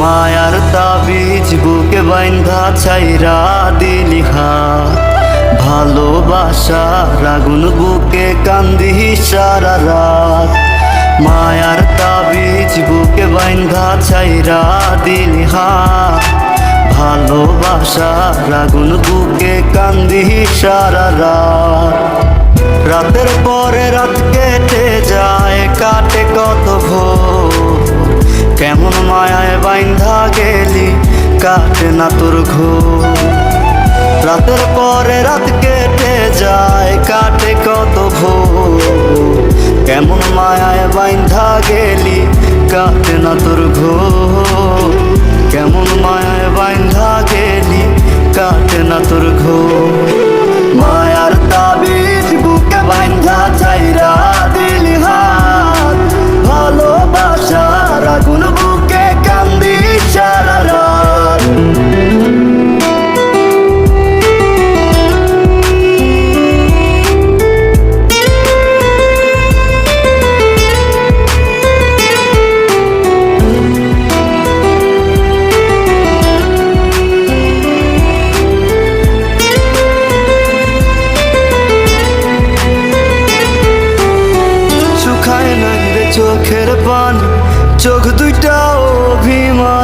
মায়ার তাবিজ বুকে বাইন্ধা চাইরা দিলি হাত ভালোবাসা রাগুন বুকে কান্দি সারা রাত। মায়ার তাবিজ বুকে বাইন্ধা চাইরা দিলি হাত ভালোবাসা রাগুন বুকে কান্দি সারা রাত। রাতের পরে রাত কেটে যায়, কাটে কর কাটে না তোর ঘোর। রাতের পরে রাত কেটে যায়, কাটে কত ভোর। কেমন মায়ায় বাইন্ধা গেলি, কাটে না তোর ঘোর। চোখের পান চোখ দুইটা অভিমান।